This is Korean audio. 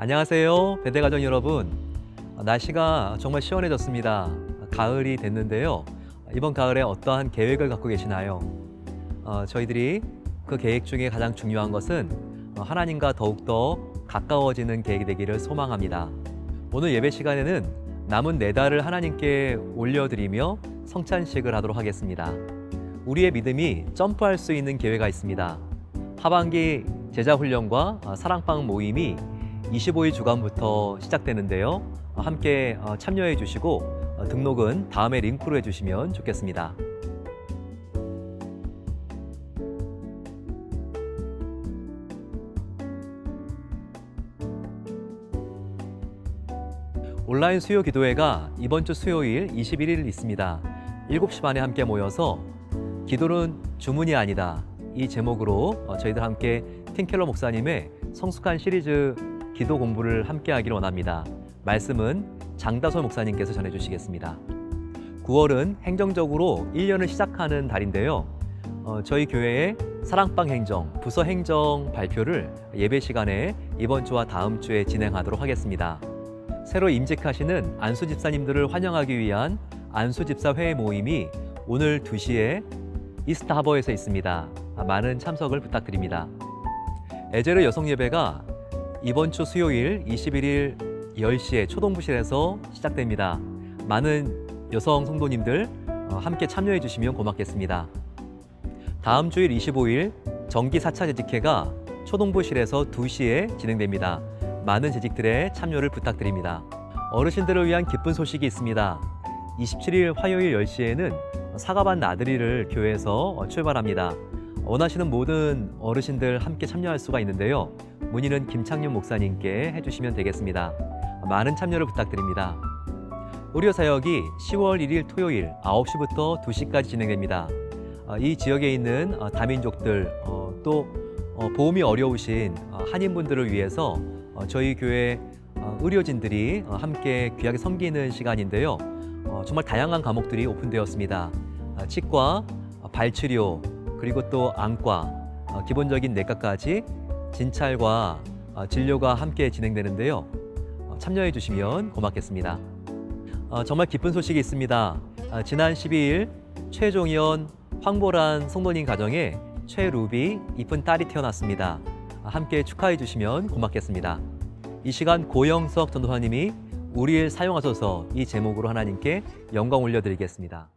안녕하세요. 배대가족 여러분. 어, 날씨가 정말 시원해졌습니다. 가을이 됐는데요. 이번 가을에 어떠한 계획을 갖고 계시나요? 어, 저희들이 그 계획 중에 가장 중요한 것은 어, 하나님과 더욱더 가까워지는 계획이 되기를 소망합니다. 오늘 예배 시간에는 남은 네 달을 하나님께 올려드리며 성찬식을 하도록 하겠습니다. 우리의 믿음이 점프할 수 있는 기회가 있습니다. 하반기 제자 훈련과 어, 사랑방 모임이 25일 주간부터 시작되는데요. 어, 함께 어, 참여해 주시고 어, 등록은 다음에 링크로 해 주시면 좋겠습니다. 온라인 수요 기도회가 이번 주 수요일 21일 있습니다. 7시 반에 함께 모여서 기도는 주문이 아니다. 이 제목으로 어, 저희들 함께 팀켈러 목사님의 성숙한 시리즈 기도 공부를 함께 하기를 원합니다. 말씀은 장다솔 목사님께서 전해 주시겠습니다. 9월은 행정적으로 1년을 시작하는 달인데요. 어, 저희 교회의 사랑방 행정, 부서 행정 발표를 예배 시간에 이번 주와 다음 주에 진행하도록 하겠습니다. 새로 임직하시는 안수 집사님들을 환영하기 위한 안수 집사 회의 모임이 오늘 2시에 이스트 하버에서 있습니다. 아, 많은 참석을 부탁드립니다. 에제르 여성 예배가 이번 주 수요일 21일 10시에 초동부실에서 시작됩니다. 많은 여성 성도님들 어, 함께 참여해 주시면 고맙겠습니다. 다음 주일 25일 정기 4차 재직회가 초동부실에서 2시에 진행됩니다. 많은 재직들의 참여를 부탁드립니다. 어르신들을 위한 기쁜 소식이 있습니다. 27일 화요일 10시에는 사과반 나들이를 교회에서 출발합니다. 원하시는 모든 어르신들 함께 참여할 수가 있는데요. 문의는 김창윤 목사님께 해주시면 되겠습니다. 많은 참여를 부탁드립니다. 의료 사역이 10월 1일 토요일 9시부터 2시까지 진행됩니다. 어, 이 지역에 있는 어, 다민족들 어, 또 어, 보험이 어려우신 어, 한인분들을 위해서 어, 저희 교회 어, 의료진들이 어, 함께 귀하게 섬기는 시간인데요. 어, 정말 다양한 과목들이 오픈되었습니다. 아, 치과, 어, 발치료, 그리고 또 안과, 어, 기본적인 내과까지 진찰과 어, 진료가 함께 진행되는데요. 어, 참여해 주시면 고맙겠습니다. 어, 정말 기쁜 소식이 있습니다. 아, 지난 12일 최종현 황보란 성도님 가정에 최루비 이쁜 딸이 태어났습니다. 아, 함께 축하해 주시면 고맙겠습니다. 이 시간 고영석 전도사님이 우리를 사용하소서 이 제목으로 하나님께 영광 올려드리겠습니다.